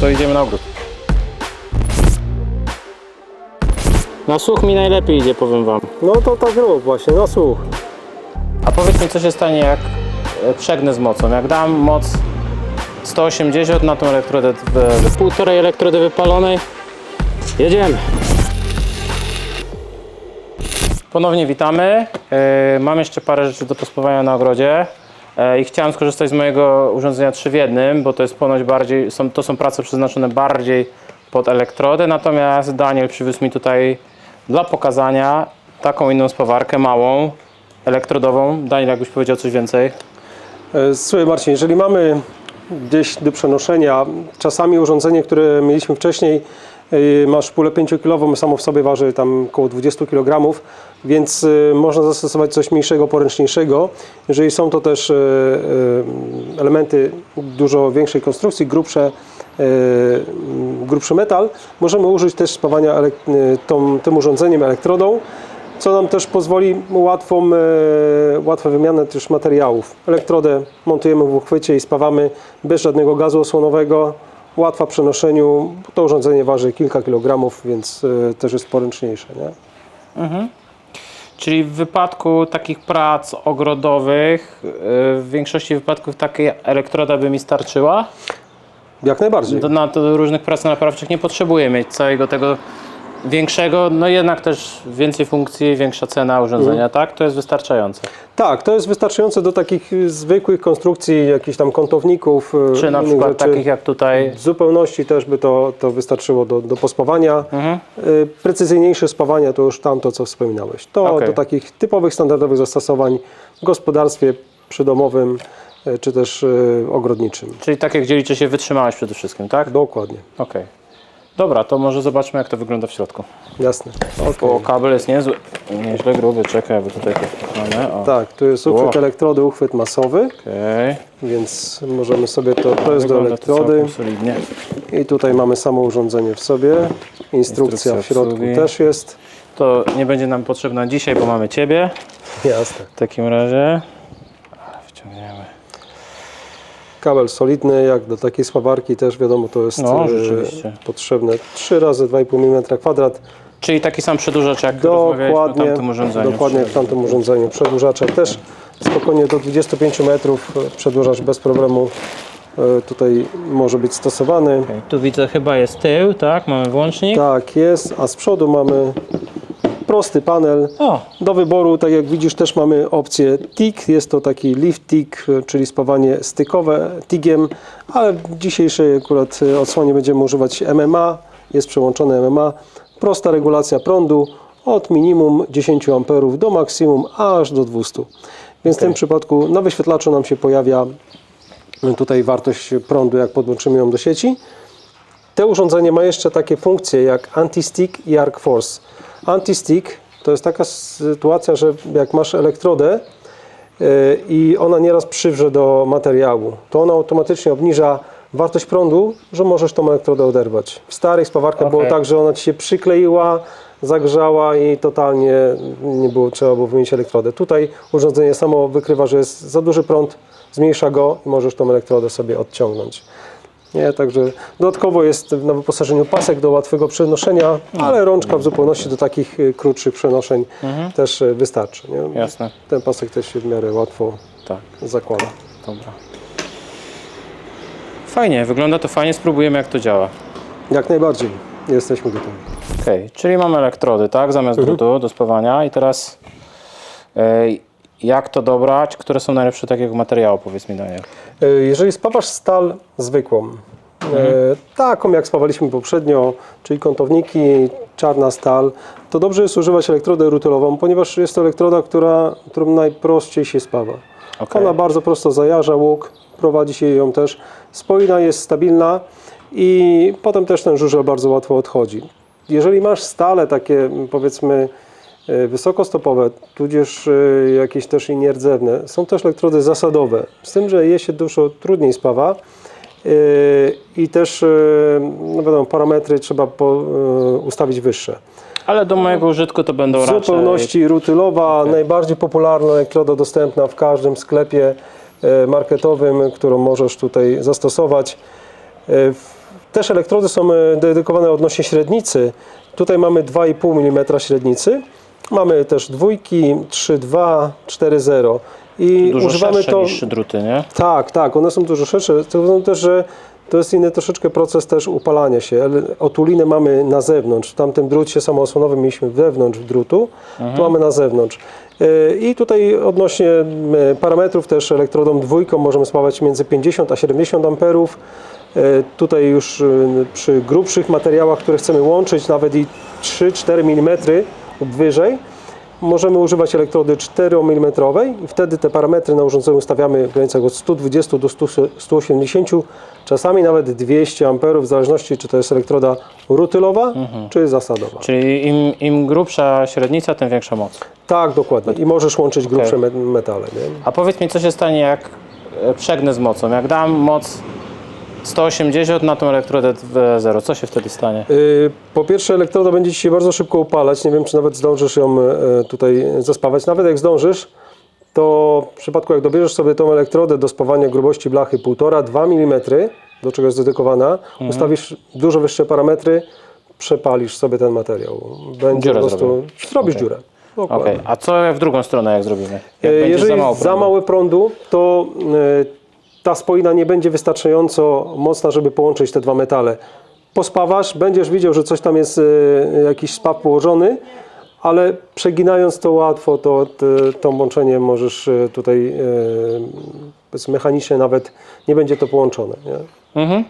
to idziemy na ogród. Na słuch mi najlepiej idzie, powiem wam. No to tak rób właśnie, na słuch. A powiedz mi, co się stanie, jak e, przegnę z mocą? Jak dam moc 180 na tą elektrodę, w- półtorej elektrody wypalonej, jedziemy. Ponownie witamy. E, Mam jeszcze parę rzeczy do pospowania na ogrodzie i chciałem skorzystać z mojego urządzenia 3 w jednym, bo to jest ponoć bardziej, są, to są prace przeznaczone bardziej pod elektrodę, natomiast Daniel przywiózł mi tutaj dla pokazania taką inną spawarkę, małą, elektrodową. Daniel, jakbyś powiedział coś więcej. E, Słuchaj Marcin, jeżeli mamy gdzieś do przenoszenia, czasami urządzenie, które mieliśmy wcześniej, e, masz pulę 5-kilową, samo w sobie waży tam około 20 kg, więc e, można zastosować coś mniejszego, poręczniejszego. Jeżeli są to też e, elementy dużo większej konstrukcji, grubsze, grubszy metal, możemy użyć też spawania tym urządzeniem, elektrodą, co nam też pozwoli łatwą, łatwą wymianę też materiałów. Elektrodę montujemy w uchwycie i spawamy bez żadnego gazu osłonowego. Łatwa w przenoszeniu. To urządzenie waży kilka kilogramów, więc e, też jest poręczniejsze. Nie? Czyli w wypadku takich prac ogrodowych, yy, w większości wypadków taka elektroda by mi starczyła. Jak najbardziej. Do, na różnych prac naprawczych nie potrzebuję mieć całego tego większego, no jednak też więcej funkcji, większa cena urządzenia, tak? To jest wystarczające. Tak, to jest wystarczające do takich zwykłych konstrukcji, jakichś tam kątowników. e, Czy na przykład rzeczy. takich jak tutaj. W zupełności też by to, to wystarczyło do, do pospawania. Mhm. Y, Precyzyjniejsze spawania to już tamto, co wspominałeś. To Okej. do takich typowych, standardowych zastosowań w gospodarstwie przydomowym y, czy też ogrodniczym. Czyli takie, gdzie liczy się wytrzymałość przede wszystkim, tak? Dokładnie, Okej. Dobra, to może zobaczmy jak to wygląda w środku. jasne. O, kabel jest niezły, nieźle gruby, czekaj, bo tutaj to mamy. O, Tak, tu jest uchwyt Wow. elektrody, uchwyt masowy, Okej. więc możemy sobie to, to jest do Wygląda elektrody solidnie. i tutaj mamy samo urządzenie w sobie. Instrukcja Instrukcja w środku obsługi. też jest. To nie będzie nam potrzebna dzisiaj, bo mamy Ciebie. Jasne. W takim razie Ale wciągniemy. Kabel solidny, jak do takiej spawarki też wiadomo to jest No, e, rzeczywiście. potrzebne 3 razy 2,5 mm kwadrat. Czyli taki sam przedłużacz jak Dokładnie, tamtym urządzeniu. dokładnie w tamtym urządzeniu. Przedłużaczek też spokojnie do 25 metrów e, przedłużacz bez problemu e, tutaj może być stosowany. Okej, Tu widzę chyba jest tył, tak? Mamy włącznik. Tak jest, a z przodu mamy prosty panel. O, Do wyboru, tak jak widzisz, też mamy opcję TIG. Jest to taki lift TIG, czyli spawanie stykowe TIGiem, ale w dzisiejszej akurat e, odsłonie będziemy używać MMA. Jest przełączone MMA. Prosta regulacja prądu od minimum 10 A do maksimum aż do 200. Więc w tym przypadku na wyświetlaczu nam się pojawia e, tutaj wartość prądu, jak podłączymy ją do sieci. To urządzenie ma jeszcze takie funkcje jak anti-stick i arc force. Anti-stick to jest taka sytuacja, że jak masz elektrodę yy, i ona nieraz przywrze do materiału, to ona automatycznie obniża wartość prądu, że możesz tą elektrodę oderwać. W starych spawarkach było Okej. tak, że ona ci się przykleiła, zagrzała i totalnie nie było trzeba było wymienić elektrodę. Tutaj urządzenie samo wykrywa, że jest za duży prąd, zmniejsza go i możesz tą elektrodę sobie odciągnąć. Nie, także dodatkowo jest na wyposażeniu pasek do łatwego przenoszenia, ale rączka w zupełności do takich y, krótszych przenoszeń też y, wystarczy. Nie? jasne. Ten pasek też się w miarę łatwo Tak, zakłada. dobra. Fajnie, wygląda to fajnie, spróbujemy jak to działa. Jak najbardziej jesteśmy gotowi. Okej, czyli mamy elektrody, tak? Zamiast Mhm. drutu do spawania i teraz e, jak to dobrać? Które są najlepsze takiego materiału, powiedz mi Daniel. Y, Jeżeli spawasz stal zwykłą, y, taką jak spawaliśmy poprzednio, czyli kątowniki, czarna stal, to dobrze jest używać elektrodę rutylową, ponieważ jest to elektroda, która, którą najprościej się spawa. Okej. Ona bardzo prosto zajarza łuk, prowadzi się ją też. Spoina jest stabilna i potem też ten żużel bardzo łatwo odchodzi. Jeżeli masz stale takie powiedzmy e, wysokostopowe, tudzież e, jakieś też i nierdzewne, są też elektrody zasadowe, z tym, że je się dużo trudniej spawa e, i też e, no wiadomo, parametry trzeba po, e, ustawić wyższe. Ale do mojego użytku to będą W raczej... zupełności rutylowa, najbardziej popularna elektroda dostępna w każdym sklepie e, marketowym, którą możesz tutaj zastosować. E, w- Też elektrody są e, dedykowane odnośnie średnicy. Tutaj mamy 2,5 mm średnicy. Mamy też dwójki, 3,2, 4,0 i Dużo używamy szersze to. niż druty, nie? Tak, tak, one są dużo szersze. To powodu też, że to jest inny troszeczkę proces też upalania się. Otulinę mamy na zewnątrz. W tamtym drucie samoosłonowym mieliśmy wewnątrz drutu, tu mamy na zewnątrz. Yy, I tutaj odnośnie yy, parametrów też elektrodą dwójką możemy spawać między 50 a 70 amperów. Yy, Tutaj już przy grubszych materiałach, które chcemy łączyć, nawet i 3-4 mm lub wyżej, możemy używać elektrody 4 mm i wtedy te parametry na urządzeniu ustawiamy w granicach od 120 do 100, 180, czasami nawet 200 amperów, w zależności czy to jest elektroda rutylowa czy zasadowa. Czyli im, im grubsza średnica, tym większa moc. Tak, dokładnie. I możesz łączyć grubsze me- metale. Nie? A powiedz mi, co się stanie, jak e, przegnę z mocą? Jak dam moc 180 na tą elektrodę w 0, co się wtedy stanie? Yy, Po pierwsze, elektroda będzie Ci się bardzo szybko upalać. Nie wiem, czy nawet zdążysz ją e, tutaj zaspawać. Nawet jak zdążysz, to w przypadku, jak dobierzesz sobie tą elektrodę do spawania grubości blachy 1,5-2 mm, do czego jest dedykowana, Mhm. ustawisz dużo wyższe parametry, przepalisz sobie ten materiał. Będzie Dziurę po prostu. zrobię. Zrobisz Okej. dziurę. Dokładnie. a co w drugą stronę, jak zrobimy? Jak będzie Jeżeli za mało za prądu? mały prądu, to ta spoina nie będzie wystarczająco mocna, żeby połączyć te dwa metale. Pospawasz, będziesz widział, że coś tam jest, e, jakiś spaw położony, ale przeginając to łatwo, to te, to łączenie możesz e, tutaj e, mechanicznie nawet nie będzie to połączone. Nie? Mhm.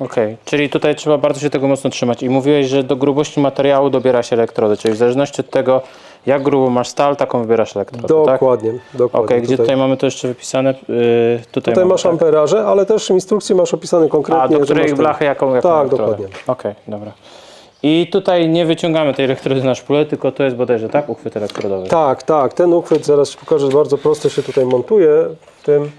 Okej, czyli tutaj trzeba bardzo się tego mocno trzymać. I mówiłeś, że do grubości materiału dobiera się elektrody, czyli w zależności od tego, jak grubą masz stal, taką wybierasz elektrodę, tak? Dokładnie, dokładnie. Okej, gdzie tutaj mamy to jeszcze wypisane? Yy, tutaj Tutaj mamy, masz tak. amperaże, ale też w instrukcji masz opisane konkretnie. A, do że której masz ten- blachy jaką, jaką Tak, elektrodę? dokładnie. Okej, dobra. I tutaj nie wyciągamy tej elektrody na szpulę, tylko to jest bodajże, tak? Uchwyt elektrodowy. Tak, tak. Ten uchwyt, zaraz Ci pokażę, bardzo prosto się tutaj montuje. W tym,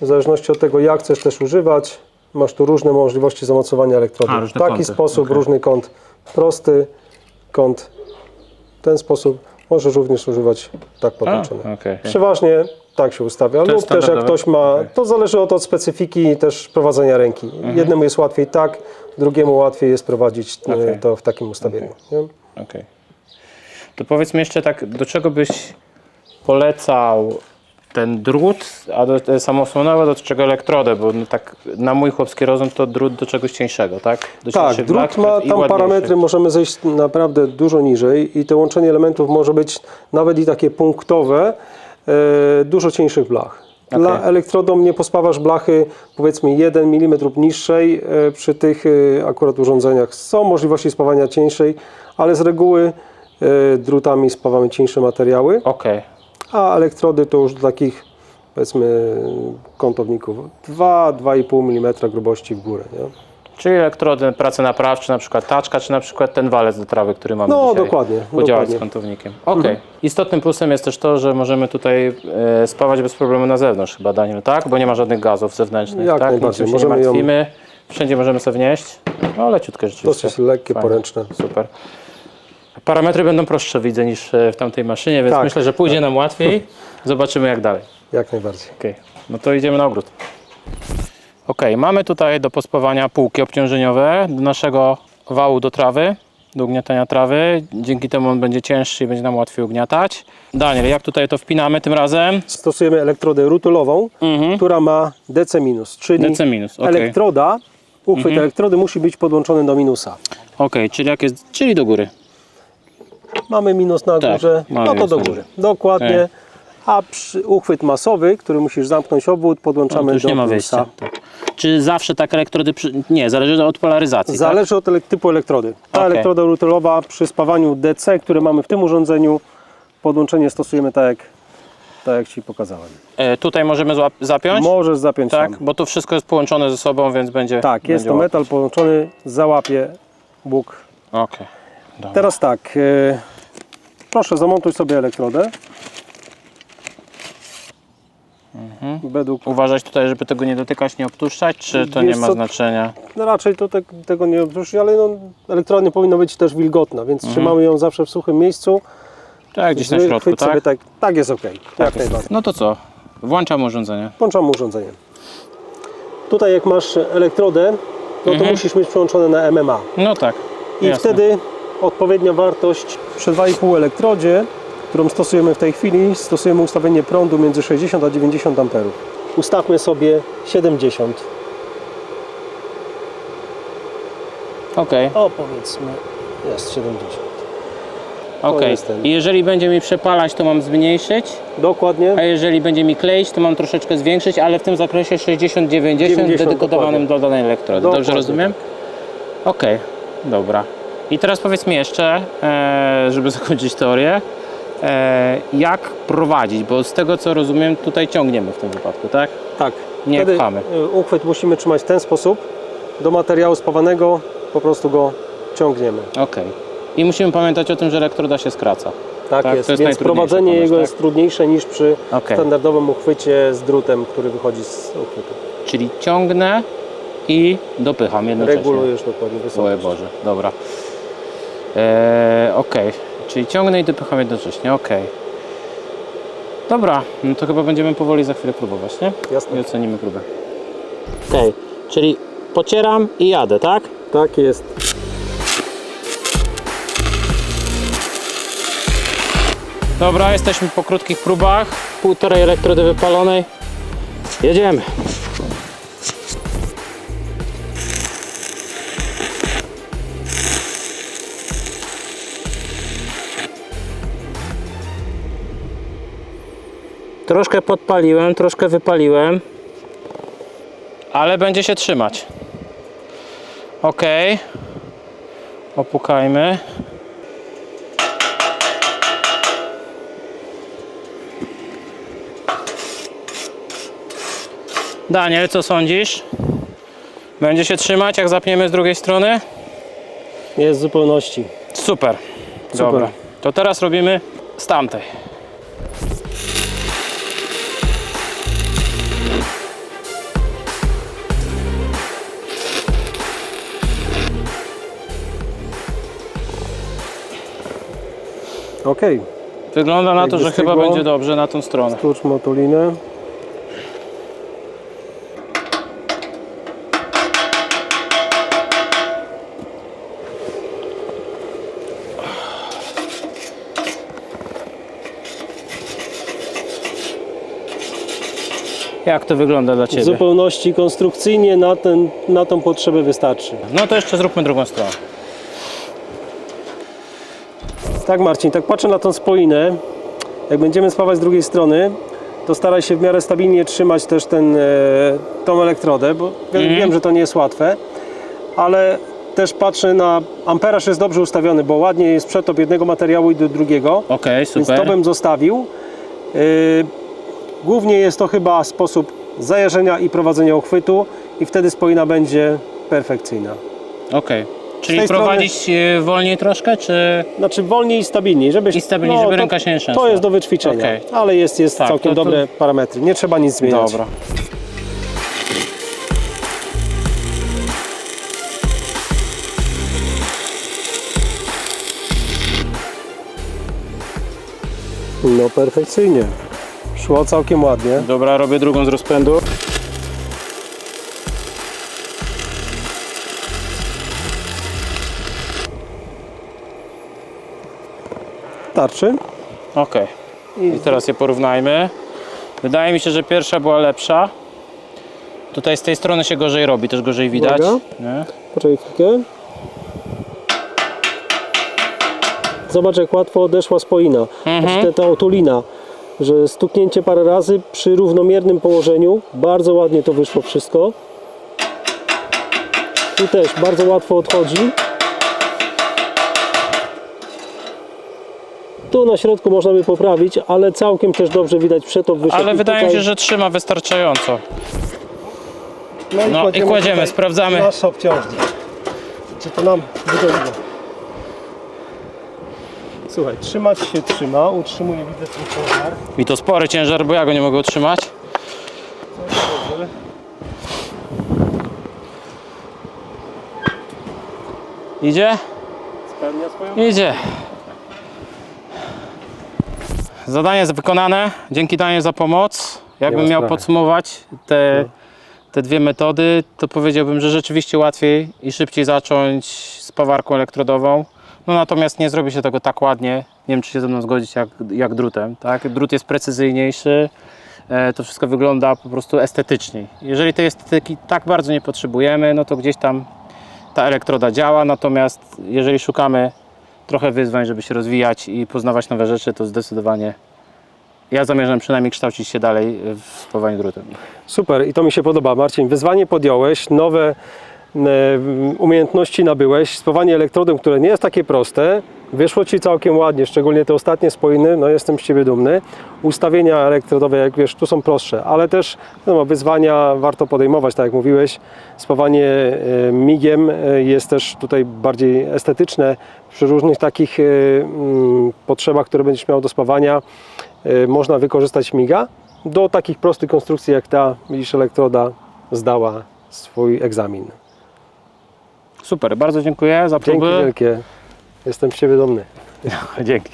w zależności od tego, jak chcesz też używać, masz tu różne możliwości zamocowania elektrody. A, W taki kąty, sposób, okej. różny kąt prosty, kąt w ten sposób. Możesz również używać tak podłączony. Okej. Przeważnie tak się ustawia, lub jest też jak ktoś ma, Okej. to zależy od, od specyfiki też prowadzenia ręki. Mhm. Jednemu jest łatwiej tak, drugiemu łatwiej jest prowadzić e, Okej. to w takim ustawieniu. nie? Okej. To powiedz mi jeszcze tak, do czego byś polecał ten drut, a do, e, samoosłonowe do czego elektrodę, bo no tak na mój chłopski rozum to drut do czegoś cieńszego, tak? Do Tak, drut blach ma tam parametry, możemy zejść naprawdę dużo niżej i to łączenie elementów może być nawet i takie punktowe, e, dużo cieńszych blach. Dla Okej. elektrodą nie pospawasz blachy powiedzmy 1 mm lub niższej e, przy tych e, akurat urządzeniach. Są możliwości spawania cieńszej, ale z reguły e, drutami spawamy cieńsze materiały, Okej, a elektrody to już do takich powiedzmy kątowników 2-2,5 mm grubości w górę. Nie? czyli elektrody, prace naprawcze, na przykład taczka, czy na przykład ten walec do trawy, który mamy No, dzisiaj. dokładnie, Podziałać dokładnie. z kątownikiem. Okej. Istotnym plusem jest też to, że możemy tutaj e, spawać bez problemu na zewnątrz chyba, Daniel, tak? Bo nie ma żadnych gazów zewnętrznych, Jak tak? Niczym się Możemy nie ją- martwimy. Wszędzie możemy sobie wnieść. No, leciutkie rzeczywiście. Dosyć lekkie, Fajnie. poręczne. Super. Parametry będą prostsze, widzę, niż e, w tamtej maszynie, więc Tak, myślę, że pójdzie nam łatwiej. Zobaczymy jak dalej. Jak najbardziej. Okej, no to idziemy na ogród. Ok, mamy tutaj do pospawania półki obciążeniowe do naszego wału do trawy, do ugniatania trawy. Dzięki temu on będzie cięższy i będzie nam łatwiej ugniatać. Daniel, jak tutaj to wpinamy tym razem? Stosujemy elektrodę rutulową, która ma DC minus, czyli DC minus, okej. Mhm. elektroda, uchwyt elektrody musi być podłączony do minusa. Ok, czyli jak jest, czyli do góry. Mamy minus na Tak, górze, mamy no to minus do na góry. Dokładnie. Ej. A przy uchwyt masowy, który musisz zamknąć obwód, No, podłączamy to już do nie ma plusa. wyjścia. Tak. Czy zawsze tak elektrody, przy... nie, zależy od polaryzacji, tak? Zależy od ele- typu elektrody. Ta Okej. elektroda rutylowa przy spawaniu DC, które mamy w tym urządzeniu, podłączenie stosujemy tak jak, tak jak Ci pokazałem. E, tutaj możemy złap- zapiąć? Możesz zapiąć tak, bo to wszystko jest połączone ze sobą, więc będzie Tak, jest będzie to łatwiej. metal połączony, załapie Bóg Okej, dobra. Teraz tak, e, proszę zamontuj sobie elektrodę. Według, Uważać tutaj, żeby tego nie dotykać, nie obtuszczać, czy to Wiesz nie ma co, znaczenia? no raczej to te, tego nie obróży, ale no, elektroda nie powinna być też wilgotna, więc trzymamy ją zawsze w suchym miejscu. Tak, gdzieś na środku, tak? Tak, tak jest ok, jak najbardziej. No to co? Włączam urządzenie. Włączamy urządzenie. Tutaj jak masz elektrodę, no to musisz mieć przyłączone na MMA. No tak. I jasne. wtedy odpowiednia wartość przy 2,5 elektrodzie, którą stosujemy w tej chwili, stosujemy ustawienie prądu między 60 a 90 amperów. Ustawmy sobie 70. Okej, O, powiedzmy, jest 70. okej. jest ten. I jeżeli będzie mi przepalać, to mam zmniejszyć, Dokładnie. a jeżeli będzie mi kleić, to mam troszeczkę zwiększyć, ale w tym zakresie 60-90 90 dedykowanym do danej elektrody. Dobrze Dokładnie rozumiem? Okej, dobra. I teraz powiedz mi jeszcze, e, żeby zakończyć teorię, e, jak prowadzić, bo z tego co rozumiem, tutaj ciągniemy w tym wypadku, tak? Tak. Nie Wtedy pchamy. y, uchwyt musimy trzymać w ten sposób. Do materiału spawanego po prostu go ciągniemy. Okej. I musimy pamiętać o tym, że elektroda się skraca. Tak, Tak, jest, jest więc prowadzenie ponoć, jego tak? jest trudniejsze niż przy Okej. standardowym uchwycie z drutem, który wychodzi z uchwytu. Czyli ciągnę i dopycham jednocześnie. Regulujesz dokładnie Oje wysokość. Boże, dobra. Eee, okej, czyli ciągnę i dopycham jednocześnie, okej. Dobra, no to chyba będziemy powoli za chwilę próbować, nie? Jasne. I ocenimy próbę. Okej, czyli pocieram i jadę, tak? Tak jest. Dobra, jesteśmy po krótkich próbach. Półtorej elektrody wypalonej. Jedziemy. Troszkę podpaliłem, troszkę wypaliłem. Ale będzie się trzymać. Ok. Opukajmy. Daniel, co sądzisz? Będzie się trzymać, jak zapniemy z drugiej strony? Jest w zupełności. Super. Super. Dobra. To teraz robimy z tamtej. Ok. Wygląda na to, że chyba wystygło? będzie dobrze na tą stronę. Klucz motolinę. Jak to wygląda dla W Ciebie? zupełności konstrukcyjnie na, ten, na tą potrzebę wystarczy. No to jeszcze zróbmy drugą stronę. Tak Marcin, tak patrzę na tą spoinę. Jak będziemy spawać z drugiej strony, to staraj się w miarę stabilnie trzymać też ten, e, tą elektrodę, bo Mhm. wiem, że to nie jest łatwe, ale też patrzę na amperaż jest dobrze ustawiony, bo ładnie jest przetop jednego materiału i do drugiego, Okej, więc super. to bym zostawił. E, głównie jest to chyba sposób zajarzenia i prowadzenia uchwytu i wtedy spoina będzie perfekcyjna. Okej. Czyli tej prowadzić e, wolniej troszkę, czy... Znaczy wolniej i stabilniej, żeby, I stabilniej, żeby to, ręka się nie trzęsła. To jest do wyćwiczenia, Okej. ale jest, jest Tak, całkiem to- to- dobre parametry, nie trzeba nic zmieniać. Dobra. No perfekcyjnie. Szło całkiem ładnie. Dobra, robię drugą z rozpędu. Tarczy. Okej. I teraz je porównajmy. Wydaje mi się, że pierwsza była lepsza. Tutaj z tej strony się gorzej robi, też gorzej widać. Uwaga. Nie? Poczekaj chwilkę. Zobacz jak łatwo odeszła spoina. Mhm. Znaczy, ta, ta otulina. Że stuknięcie parę razy przy równomiernym położeniu. Bardzo ładnie to wyszło wszystko. Tu też bardzo łatwo odchodzi. Tu na środku można by poprawić, ale całkiem też dobrze widać przetop wyszedł. Ale I wydaje mi tutaj- się, że trzyma wystarczająco. No No i kładziemy, tutaj sprawdzamy. Nasz obciążnik. Czy to nam wygodnie? Słuchaj, trzymać się trzyma, utrzymuje widzę ten ciężar. I to spory ciężar, bo ja go nie mogę utrzymać. Dobrze. Idzie? Spełnia swoją Idzie. Zadanie jest wykonane. Dzięki Daniel za pomoc. Jakbym miał podsumować te, te dwie metody, to powiedziałbym, że rzeczywiście łatwiej i szybciej zacząć z pawarką elektrodową. No natomiast nie zrobi się tego tak ładnie, nie wiem czy się ze mną zgodzić, jak, jak drutem. Tak? Drut jest precyzyjniejszy, e, to wszystko wygląda po prostu estetycznie. Jeżeli tej estetyki tak bardzo nie potrzebujemy, no to gdzieś tam ta elektroda działa, natomiast jeżeli szukamy trochę wyzwań, żeby się rozwijać i poznawać nowe rzeczy, to zdecydowanie ja zamierzam przynajmniej kształcić się dalej w spawaniu drutem. Super i to mi się podoba. Marcin, wyzwanie podjąłeś, nowe umiejętności nabyłeś, spawanie elektrodem, które nie jest takie proste. Wyszło Ci całkiem ładnie, szczególnie te ostatnie spojiny, no jestem z Ciebie dumny. Ustawienia elektrodowe, jak wiesz, tu są prostsze, ale też no, wyzwania warto podejmować, tak jak mówiłeś. Spawanie e, migiem e, jest też tutaj bardziej estetyczne. Przy różnych takich e, mm, potrzebach, które będziesz miał do spawania, e, można wykorzystać miga do takich prostych konstrukcji jak ta, widzisz, elektroda zdała swój egzamin. Super, bardzo dziękuję za próby. Dzięki wielkie. Jestem z Ciebie dumny. Dzięki.